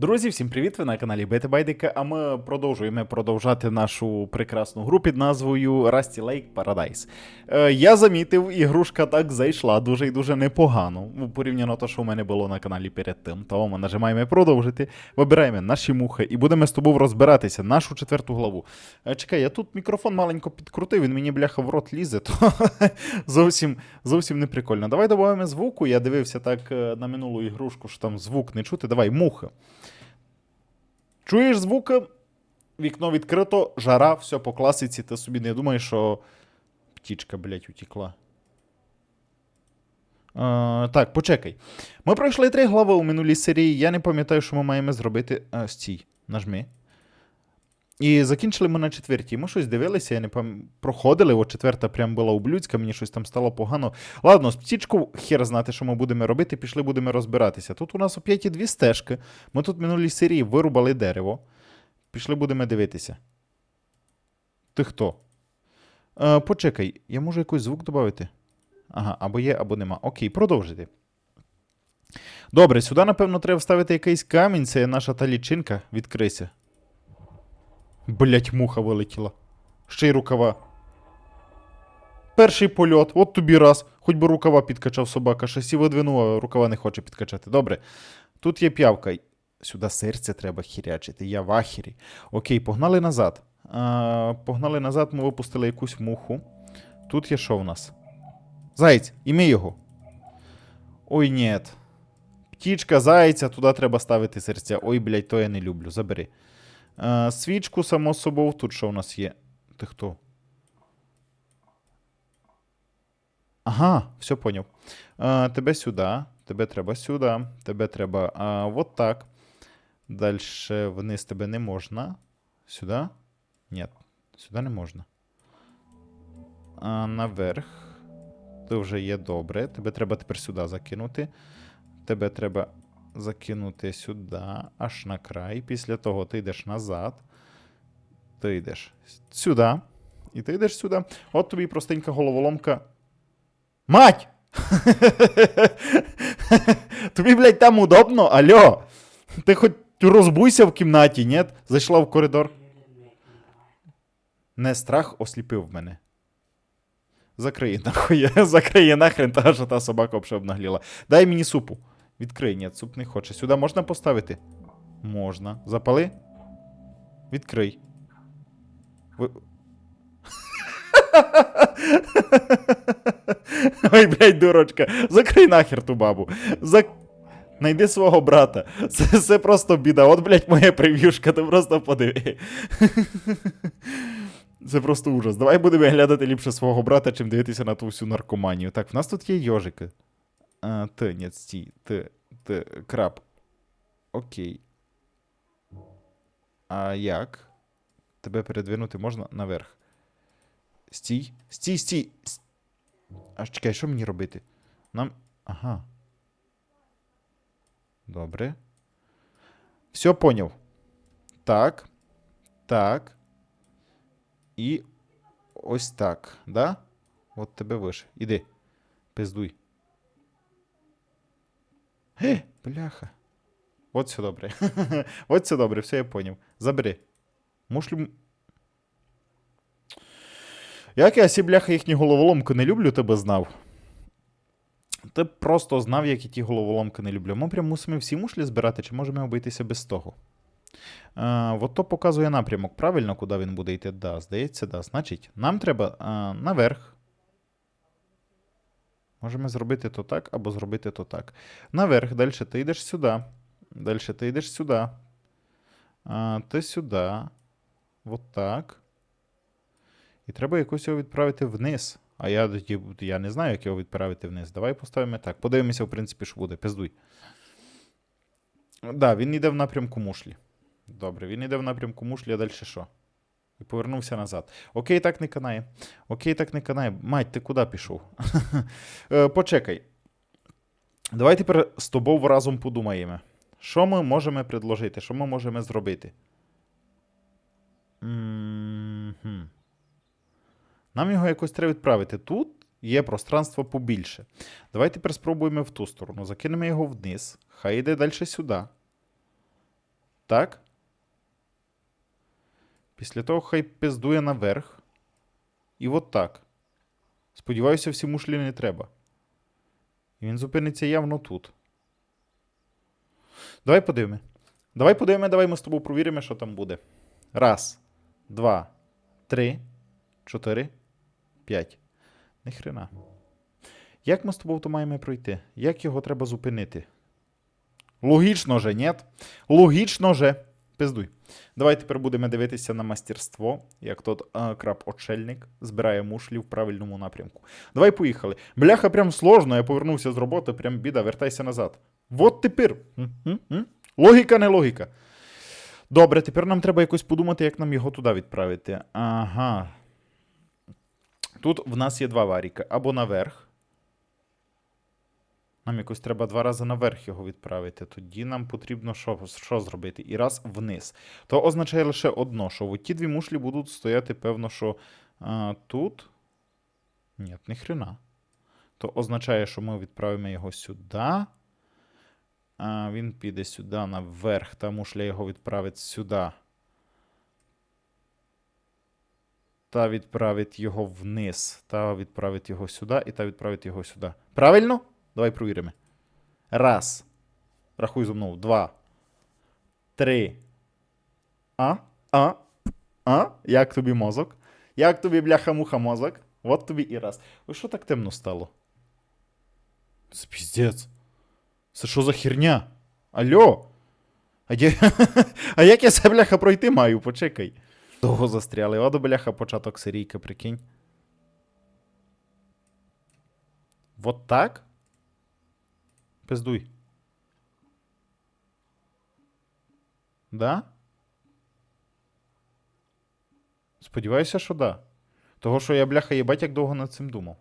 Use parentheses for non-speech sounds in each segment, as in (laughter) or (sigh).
Друзі, всім привіт! Ви на каналі Бета Байдика, а ми продовжуємо продовжати нашу прекрасну гру під назвою Rusty Lake Paradise. Е, я замітив, ігрушка так зайшла дуже і дуже непогано. Порівняно те, що у мене було на каналі перед тим. То ми нажимаємо продовжити, вибираємо наші мухи і будемо з тобою розбиратися, нашу четверту главу. Е, чекай, я тут мікрофон маленько підкрутив, він мені бляха в рот лізе, то (laughs) зовсім, зовсім не прикольно. Давай додаємо звуку. Я дивився так е, на минулу ігрушку, що там звук не чути. Давай, мухи. Чуєш звуки? Вікно відкрито, жара, все по класиці. Ти собі не думаєш, що птічка, блядь, утекла. Е, так, почекай. Ми пройшли три глави у минулій серії. Я не пам'ятаю, що ми маємо зробити. Е, стій, нажми. І закінчили ми на четвертій. Ми щось дивилися, я не пам'ятаю. Проходили, от четверта прям була ублюдська, мені щось там стало погано. Ладно, з птічку, хер знати, що ми будемо робити, пішли будемо розбиратися. Тут у нас оп'ять є дві стежки. Ми тут минулій серії вирубали дерево. Пішли будемо дивитися. Ти хто? Е, почекай, я можу якийсь звук додати? Ага, або є, або нема. Окей, продовжити. Добре, сюди, напевно, треба вставити якийсь камінь, це наша та лічинка. Відкрийся. Блять, муха вилетіла. Ще й рукава. Перший польот, от тобі раз. Хоч би рукава підкачав собака, шасі видвинув, а рукава не хоче підкачати. Добре. Тут є п'явка. Сюди серце треба хірячити, я в ахірі. Окей, погнали назад. А, погнали назад, ми випустили якусь муху. Тут є що в нас? Заєць, іми його. Ой, ні. Птічка, зайця, туди треба ставити серця. Ой, блядь, то я не люблю. Забери. Е, свічку, само собою, тут що у нас є? Ти хто? Ага, все поняв. Е, тебе сюди, тебе треба сюди, тебе треба е, вот так. Дальше вниз тебе не можна. Сюди? Ні, сюди не можна. А, наверх. Ти вже є добре. Тебе треба тепер сюди закинути. Тебе треба закинути сюди, аж на край. Після того ти йдеш назад. Ти йдеш сюди. І ти йдеш сюди. От тобі простенька головоломка. Мать! (laughs) Тобі, блядь, там удобно, алло. Ти хоч розбуйся в кімнаті, ні? Зайшла в коридор. Не страх осліпив мене. Закриє нахуй. (laughs) Закриє нахрен, та що та собака взагалі обнагліла. Дай мені супу. Відкрий, ні, суп не хоче. Сюди можна поставити? Можна. Запали? Відкрий. Ви... (laughs) Ой, блядь, дурочка. Закрий нахер ту бабу. Зак... Найди свого брата. Це, це просто біда. От, блядь, моя прев'юшка, ти просто подиви. (laughs) Це просто ужас. Давай будемо глядати ліпше свого брата, чим дивитися на ту всю наркоманію. Так, в нас тут є йожики. А, Т, ні, стій. Т, Т, краб. Окей. А як? Тебе передвинути можна наверх. Стій. Стій, стій. С- Аж чекай, що мені робити? Нам. Ага. Добре. Все поняв. Так. Так. І ось так. Да? От тебе вище. Іди. Пиздуй. Ге, (gasps) бляха. От все добре. (laughs) От все добре, все я поняв. Забери. Мушлю. м- Як я сі бляха їхні головоломки не люблю, тебе знав. Ти просто знав, як я ті головоломки не люблю. Ми прям мусимо всі мушлі збирати, чи можемо обійтися без того? А, от то показує напрямок, правильно, куди він буде йти? Да, здається, да. Значить, нам треба а, наверх. Можемо зробити то так, або зробити то так. Наверх, далі ти йдеш сюди. Далі ти йдеш сюди. А, ти сюди. Вот так. І треба якось його відправити вниз. А я, я не знаю, як його відправити вниз. Давай поставимо так. Подивимося, в принципі, що буде. Пиздуй. Так, да, він йде в напрямку мушлі. Добре, він йде в напрямку мушлі, а далі що? І повернувся назад. Окей, так не канає. Окей, так не канає. Мать, ти куди пішов? (laughs) Е, Почекай. Давай тепер з тобою разом подумаємо. Що ми можемо предложити? Що ми можемо зробити? Нам його якось треба відправити. Тут є пространство побільше. Давай тепер спробуємо в ту сторону. Закинемо його вниз. Хай йде далі сюди. Так? Після того хай пиздує наверх. І от так. Сподіваюся, всі мушлі не треба. І він зупиниться явно тут. Давай подивимо. Давай подивимо, давай ми з тобою провіримо, що там буде. Раз, два, три, чотири, п'ять. Ніхрена. Як ми з тобою то маємо пройти? Як його треба зупинити? Логічно же, ні? Логічно же. Пиздуй. Давай тепер будемо дивитися на мастерство, як тот а, краб-очельник збирає мушлі в правильному напрямку. Давай поїхали. Бляха, прям сложно. Я повернувся з роботи, прям біда, вертайся назад. Вот тепер. Логіка, не логіка. Добре, тепер нам треба якось подумати, як нам його туди відправити. Ага. Тут в нас є два варіки. Або наверх. Нам якось треба два рази наверх його відправити. Тоді нам потрібно що, що зробити? І раз вниз. То означає лише одно, що ті дві мушлі будуть стояти, певно, що а, тут. Ні, ні хрена. То означає, що ми відправимо його сюди. А, він піде сюди наверх, та мушля його відправить сюди. Та відправить його вниз. Та відправить його сюди, і та відправить його сюди. Правильно? Давай провіримо. Раз. Рахуй зо мною. Два. Три. А? А? А? Як тобі мозок? Як тобі бляха-муха мозок? От тобі і раз. Ой, що так темно стало? Це піздець. Це що за херня? Алло? А, я... (laughs) а як я це бляха пройти маю? Почекай. Довго застряли. О, до бляха початок серійки, прикинь. Вот так? Пиздуй. Да? Сподіваюся, що да. Того, що я, бляха, їбать, як довго над цим думав.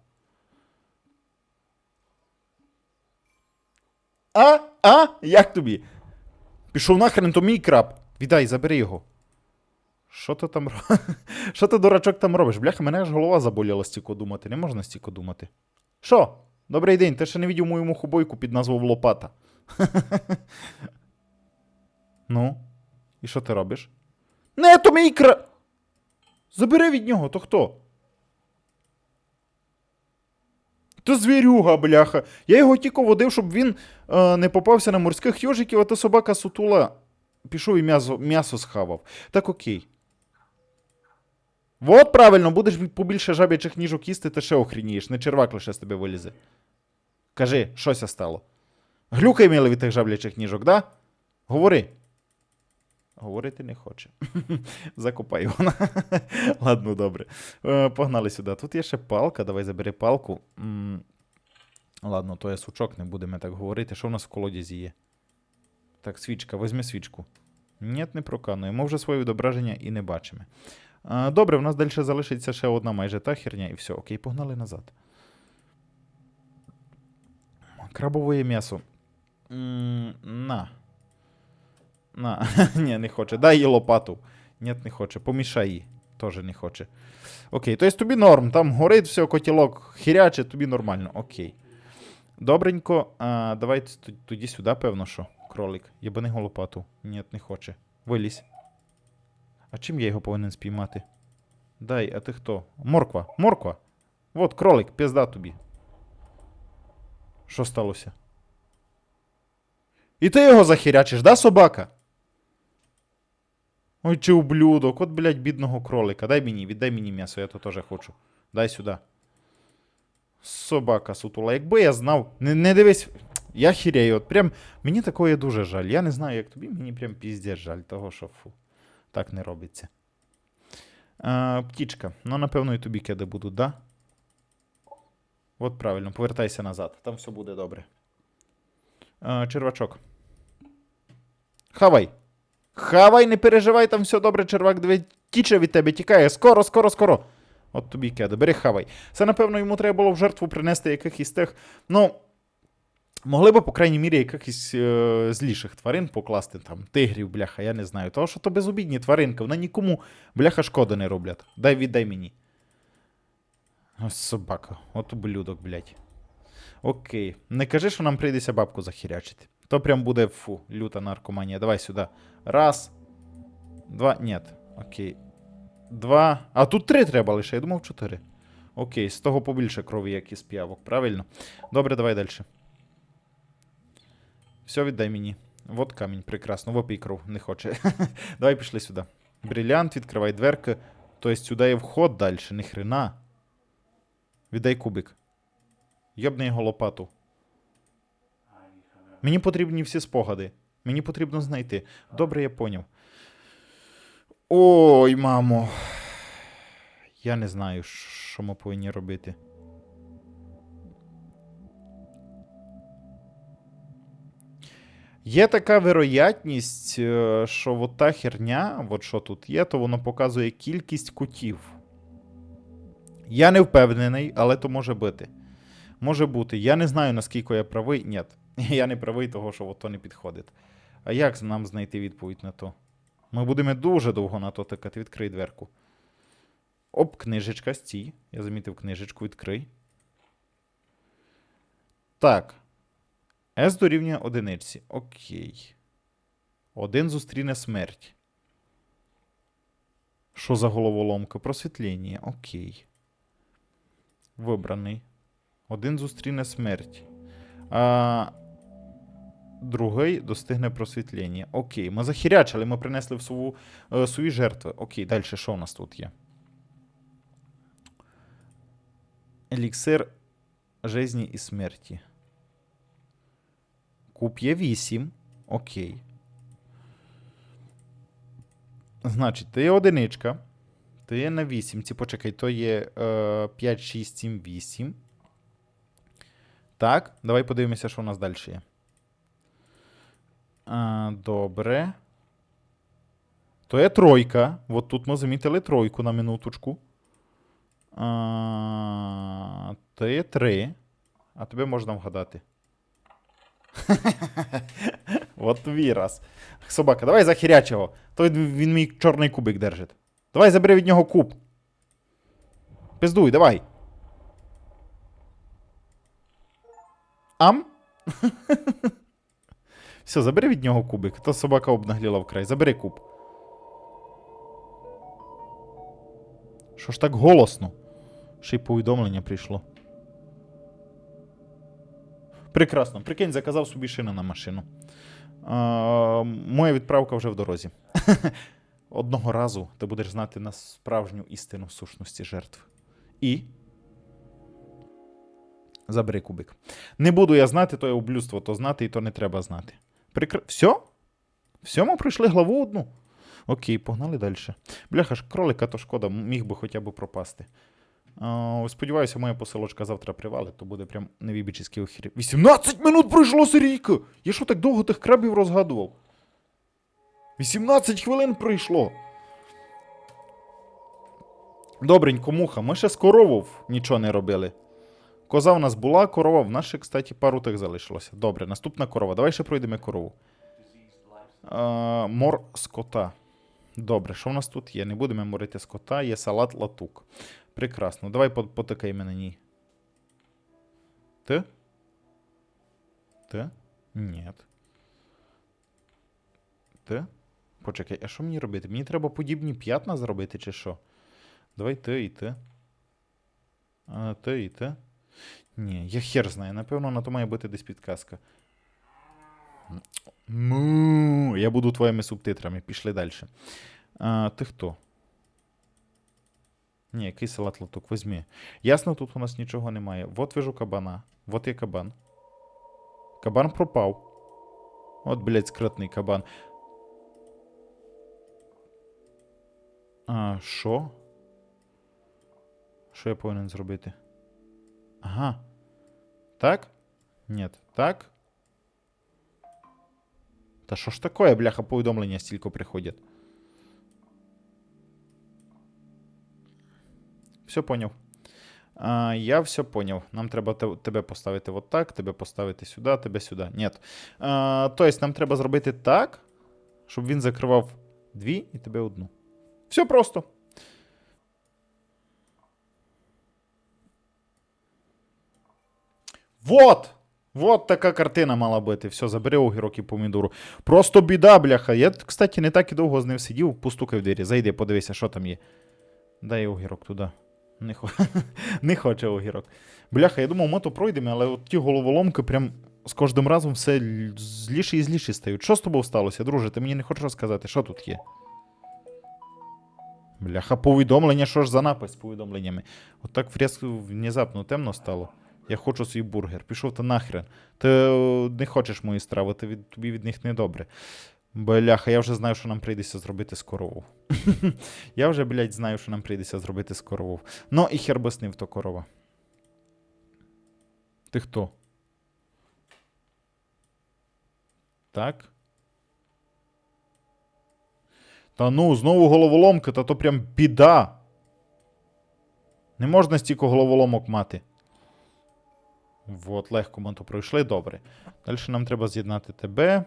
А? А? Як тобі? Пішов нахрен, то мій краб. Віддай, забери його. Що ти там (laughs) Що ти, дурачок, там робиш? Бляха, мене аж голова заболіла стільки думати. Не можна стільки думати. Що? Добрий день, ти ще не видів мою мухобойку під назвою Лопата. (laughs) ну, і що ти робиш? Не, то мій кра. Забери від нього, то хто? То звірюга, бляха. Я його тільки водив, щоб він е, не попався на морських йожиків, а то собака сутула. Пішов і м'ясо, м'ясо схавав. Так окей. Вот правильно, будеш побільше жаб'ячих ніжок їсти, ти ще охрінієш. Не червак лише з тебе вилізе. Кажи, щося стало. Глюкай мили від тих жаблячих ніжок, да? Говори. Говорити не хоче. (laughs) Закопай його. (laughs) Ладно, добре. Е, Погнали сюди. Тут є ще палка. Давай забери палку. Ладно, то я сучок, не будемо так говорити. Що в нас в колодязі є? Так, свічка, візьми свічку. Ні, не проканує. Ми вже своє відображення і не бачимо. Добре, в нас далі залишиться ще одна майже та херня, і все. Окей, погнали назад. Крабове м'ясо. На. На. (laughs) Ні, не хоче. Дай їй лопату. Ні, не хоче. Помішай її. Теж не хоче. Окей, тобто тобі норм. Там горить все, котілок хіряче, тобі нормально. Окей. Добренько. А, давай т- тоді сюди, певно, що. Кролик. Єбани його лопату. Ні, не хоче. Вилізь. А чим я його повинен спіймати? Дай, а ти хто? Морква. Морква. Вот, кролик, пізда тобі. Що сталося? І ти його захірячиш, да, собака? Ой, чи ублюдок, от, блядь, бідного кролика. Дай мені, віддай мені м'ясо, я то теж хочу. Дай сюди. Собака сутула. Якби я знав. Не, не дивись. Я хіряю. От прям мені такое дуже жаль. Я не знаю, як тобі, мені прям піздець жаль того, що фу. Так не робиться. А, птічка. Ну, напевно, і тобі кеди будуть, да? От правильно, повертайся назад. Там все буде добре. А, червачок. Хавай. Хавай, не переживай, там все добре, червак тіче від тебе, тікає. Скоро, скоро, скоро. От тобі кеди, бери хавай. Це, напевно, йому треба було в жертву принести якихось тих. Ну. Могли би, по крайній мірі, якихось е, зліших тварин покласти, там, тигрів, бляха, я не знаю. Того, що то безобідні тваринки, вони нікому, бляха, шкоди не роблять. Дай віддай мені. Ось собака, от ублюдок, блядь. Окей. Не кажи, що нам прийдеться бабку захірячити. То прям буде фу, люта наркоманія. Давай сюди. Раз. Два. Ні. Окей. Два. А тут три треба лише. Я думав чотири. Окей, з того побільше крові, як із п'явок. Правильно? Добре, давай далі. Все, віддай мені. Вот камінь, прекрасно. Вопій кров, не хоче. (laughs) давай пішли сюди. Брилянт, відкривай дверки. Тобто сюди є вход далі, ні хрена. Віддай кубик. Йобни його лопату. Мені потрібні всі спогади. Мені потрібно знайти. Добре, я поняв. Ой, мамо. Я не знаю, що ми повинні робити. Є така вероятність, е, що от та херня, от що тут є, то воно показує кількість кутів. Я не впевнений, але то може бути. Може бути. Я не знаю, наскільки я правий. Ні, (laughs) я не правий, того, що то не підходить. А як нам знайти відповідь на то? Ми будемо дуже довго на то тикати. Відкрий дверку. Оп, книжечка, стій. Я замітив книжечку, відкрий. Так. S дорівнює одиниці. Окей. Один зустріне смерть. Що за головоломка? Просвітлення. Окей. Вибраний. Один зустріне смерть. А... Другий достигне просвітлення. Окей. Ми захірячили, ми принесли в свою, е, свої жертви. Окей, далі що у нас тут є? Еліксир жизни і смерті. Куб є 8. Окей. Значить, то є одиничка. То є на 8. Ці почекай, то є е, 5, 6, 7, 8. Так, давай подивимося, що у нас далі є. А, добре. То є тройка. От тут ми замітили тройку на минуточку. А, то є 3. А тебе можна вгадати. (laughs) От твій раз. Собака, давай захирячого. То він, він мій чорний кубик держить. Давай забери від нього куб. Пиздуй, давай. Ам? (laughs) Все, забери від нього кубик. То собака обнагліла вкрай. Забери куб. Що ж так голосно? Ще й повідомлення прийшло. Прекрасно. Прикинь, заказав собі шини на машину. Моя відправка вже в дорозі. (laughs) Одного разу ти будеш знати на справжню істину сущності жертв. І. Забери кубик. Не буду я знати, то є облюдство, то знати, і то не треба знати. Прикр... Все? Все, ми пройшли главу одну. Окей, погнали далі. Бляха ж, кролика, то шкода, міг би хоча б пропасти. А, сподіваюся, моя посилочка завтра привалить, то буде прям невібічний охір. 18 минут пройшло серійка! Я що так довго тих крабів розгадував? 18 хвилин пройшло. Добренько, муха, ми ще з коровов нічого не робили. Коза в нас була, корова, в ще, кстати, пару тих залишилося. Добре, наступна корова. Давай ще пройдемо корову. А, мор скота. Добре, що в нас тут є? Не будемо морити скота, є салат латук. Прекрасно. Давай по- потикай мене ній. Ти? Ти? Ні. Ти? Почекай, а що мені робити? Мені треба подібні п'ятна зробити, чи що? Давай ти і ти. А, ти і ти. Ні, я хер знаю. Напевно, на то має бути десь підказка. Му, я буду твоїми субтитрами. Пішли далі. А, ти хто? Ні, який салат латук, візьми. Ясно, тут у нас нічого немає. Вот вижу кабана. Вот є кабан. Кабан пропав. От, блядь, скритний кабан. А, що? Що я повинен зробити? Ага. Так? Ні. Так? Та що ж таке, бляха, повідомлення стільки приходять? Все поняв. А, я все поняв. Нам треба те- тебе поставити от так, тебе поставити сюди, тебе сюди. Ні. Тобто нам треба зробити так, щоб він закривав дві і тебе одну. Все просто. Вот! Вот така картина мала бути. Все, забери огірок і помідору. Просто біда, бляха. Я, кстати, не так і довго з ним сидів, постукай в двері. Зайди, подивися, що там є. Дай огірок туди. Не, хо... (laughs) не хоче огірок. Бляха, я думав, ми то пройдемо, але от ті головоломки прям з кожним разом все зліші і зліші стають. Що з тобою сталося, друже? Ти мені не хочеш розказати, що тут є? Бляха, повідомлення, що ж за напис з повідомленнями. От так внезапно темно стало. Я хочу свій бургер. Пішов ти нахрен. Ти е, не хочеш мої страви, ти від, тобі від них не добре. Бляха, я вже знаю, що нам прийдеться зробити з корову. (laughs) я вже, блядь, знаю, що нам прийдеться зробити з корову. Ну і хер би то корова. Ти хто? Так. Та ну, знову головоломка, та то прям біда. Не можна стільки головоломок мати. Вот, легко ми то пройшли, добре. Далі нам треба з'єднати тебе.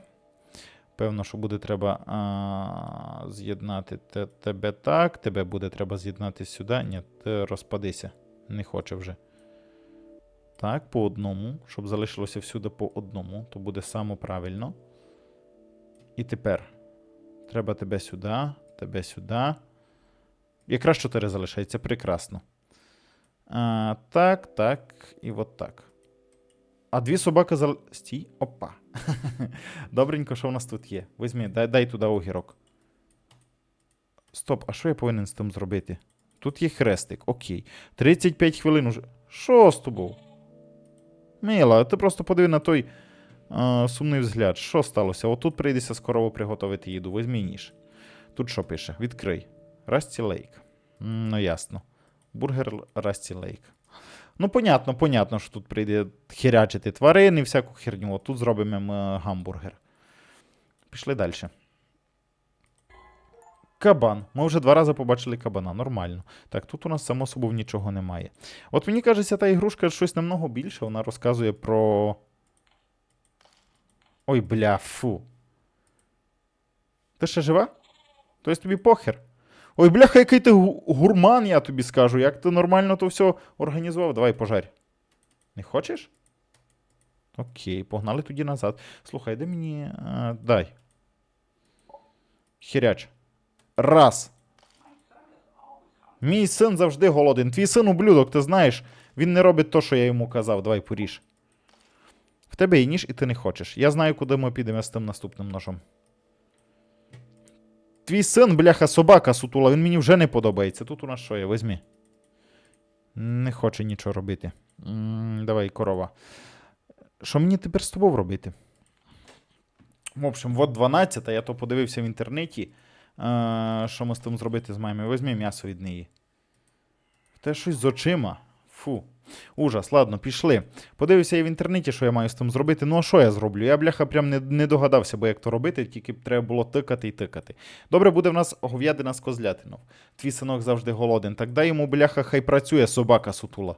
Певно, що буде треба з'єднати те- тебе так. Тебе буде треба з'єднати сюди. Ні, ти розпадися. Не хоче вже. Так, по одному. Щоб залишилося всюди по одному, то буде саме правильно. І тепер. Треба тебе сюди, тебе сюди. Якраз 4 залишається, прекрасно. А, так, так, і от так. А дві собаки зал... Стій. Опа. (laughs) Добренько, що в нас тут є. Візьми, дай, дай туди огірок. Стоп, а що я повинен з тим зробити? Тут є хрестик, окей. 35 хвилин уже. Що з тобою? Мила, ти просто подиви на той сумний взгляд. Що сталося? Отут прийдеться скоро приготувати їду. Візьми ніж. Тут що пише? Відкрий. Расті Лейк. Ну, ясно. Бургер Расті Лейк. Ну, понятно, понятно, що тут прийде хірячити тварини, всяку херню. От тут зробимо ми гамбургер. Пішли далі. Кабан. Ми вже два рази побачили кабана. Нормально. Так, тут у нас само собою нічого немає. От мені кажеться, та ігрушка щось намного більше. Вона розказує про. Ой, бля, фу. Ти ще жива? Тобто тобі похер? Ой, бляха, який ти гурман, я тобі скажу. Як ти нормально то все організував? Давай пожарь. Не хочеш? Окей, погнали тоді назад. Слухай, де мені. А, дай. Хіряч. Раз. Мій син завжди голоден. Твій син ублюдок, ти знаєш. Він не робить то, що я йому казав. Давай поріж. В тебе є ніж, і ти не хочеш. Я знаю, куди ми підемо з тим наступним ножом. Твій син, бляха, собака сутула, він мені вже не подобається. Тут у нас що є? Візьми. Не хоче нічого робити. Давай, корова. Що мені тепер з тобою робити? В общем, от 12, я то подивився в інтернеті. Е, що ми з тим зробити з мамою? Візьми м'ясо від неї. Те щось з очима. Фу. Ужас, ладно, пішли. Подивився я в інтернеті, що я маю з тим зробити. Ну а що я зроблю? Я, бляха, прям не, не догадався, бо як то робити, тільки б треба було тикати і тикати. Добре, буде в нас говядина з козлятинов. Твій синок завжди голоден. Так дай йому, бляха, хай працює собака сутула.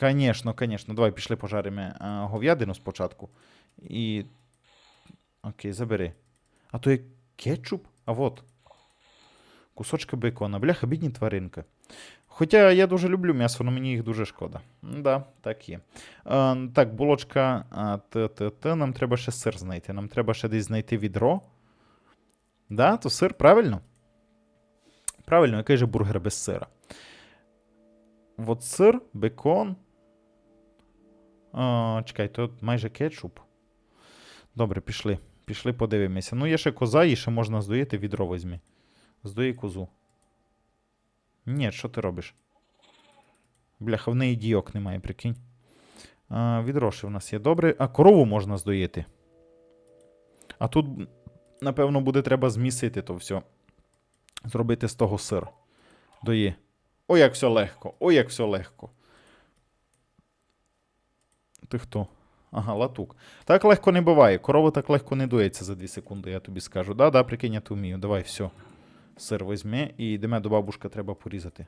Конечно, конечно. Давай пішли пожаримо е, говядину спочатку. І. Окей, забери. А то є кетчуп? А вот. Кусочки бекона. Бляха, бідні тваринки. Хоча я дуже люблю м'ясо, але мені їх дуже шкода. Да, так є. Е, так, булочка. а. Нам треба ще сир знайти. Нам треба ще десь знайти відро. Да, то сир, правильно? Правильно, який же бургер без сира? От сир, бекон. А, чекай, то майже кетчуп. Добре, пішли. Пішли, подивимося. Ну, є ще коза, і ще можна здоїти, відро візьми. Здої козу. Ні, що ти робиш? Бляха, в неї дійок немає, прикинь. А, відро ще в нас є добре. А корову можна здоїти. А тут, напевно, буде треба змісити то все. Зробити з того сир. Дої. Ой, як все легко. Ой, як все легко. Ти хто? Ага, латук. Так легко не буває. Корова так легко не дується за 2 секунди, я тобі скажу. Да, да, прикинь, я то вмію. Давай, все. Сир візьми і йдемо до бабушка, треба порізати.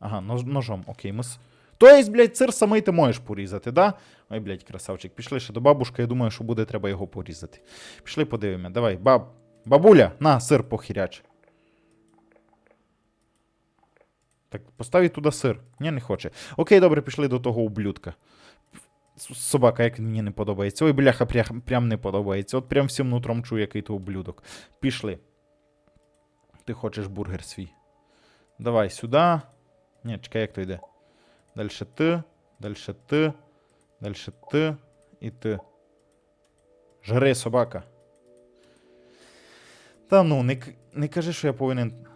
Ага, нож, ножом, окей. Ми... с- То є, блядь, сир самий ти можеш порізати, да? Ой, блядь, красавчик. Пішли ще до бабушки, я думаю, що буде треба його порізати. Пішли подивимо. Давай, баб. Бабуля, на, сир похиряч. Так, постав туди сир. Ні, не хоче. Окей, добре, пішли до того ублюдка. Собака, як мені не подобається. Ой, бляха, прям, прям не подобається. От прям всім нутром чую, який то ублюдок. Пішли. Ти хочеш бургер свій. Давай сюди. Ні, чекай, як то йде. Дальше ти, дальше ти, дальше ти і ти. Жри, собака. Та ну, не, не кажи, що я повинен.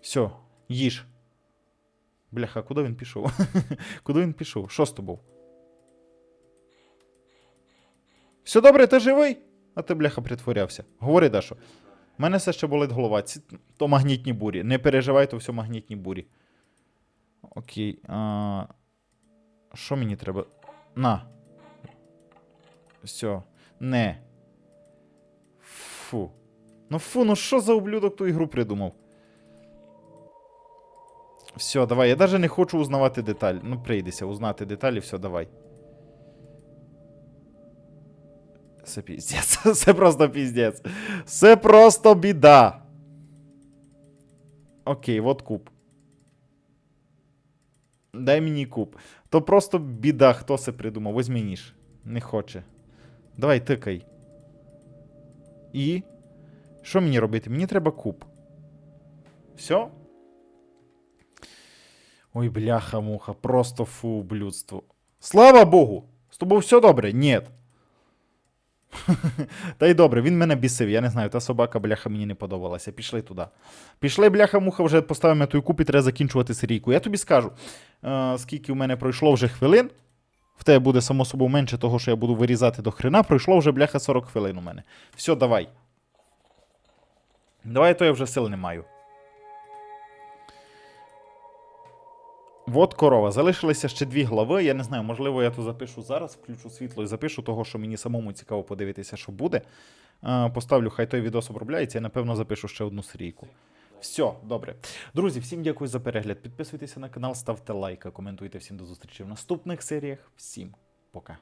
Все, їж. Бляха, куди він пішов? (laughs) куди він пішов? Що з тобою? Все добре, ти живий? А ти, бляха, притворявся. Говори, Дашо. У мене все ще болить голова. Ці, то магнітні бурі. Не переживай, то все магнітні бурі. Окей. А... Що мені треба? На. Все. Не. Фу. Ну фу, ну що за ублюдок ту ігру придумав? Все, давай. Я навіть не хочу узнавати деталь. Ну, прийдеся узнати деталі, все, давай. Це піздець. (laughs) Це просто піздець. Це просто біда. Окей, от куб. Дай мені куб. То просто біда, хто це придумав. Возьми ніж. Не хоче. Давай, тикай. І. Що мені робити? Мені треба куб. Все? Ой, бляха-муха, просто фу, блюдство. Слава Богу! З тобою все добре? Ні. (laughs) Та й добре, він мене бісив, я не знаю, та собака, бляха, мені не подобалася. Пішли туди. Пішли, бляха-муха, вже поставимо той куб і треба закінчувати серійку. Я тобі скажу, е, скільки в мене пройшло вже хвилин. В тебе буде само собою менше того, що я буду вирізати до хрена. Пройшло вже, бляха, 40 хвилин у мене. Все, давай. Давай, то я вже сил не маю. Вот корова. Залишилися ще дві глави. Я не знаю, можливо, я то запишу зараз, включу світло і запишу того, що мені самому цікаво подивитися, що буде. Е, Поставлю, хай той відос обробляється, і напевно запишу ще одну серійку. Все, добре. Друзі, всім дякую за перегляд. Підписуйтеся на канал, ставте лайки, коментуйте. Всім до зустрічі в наступних серіях. Всім пока.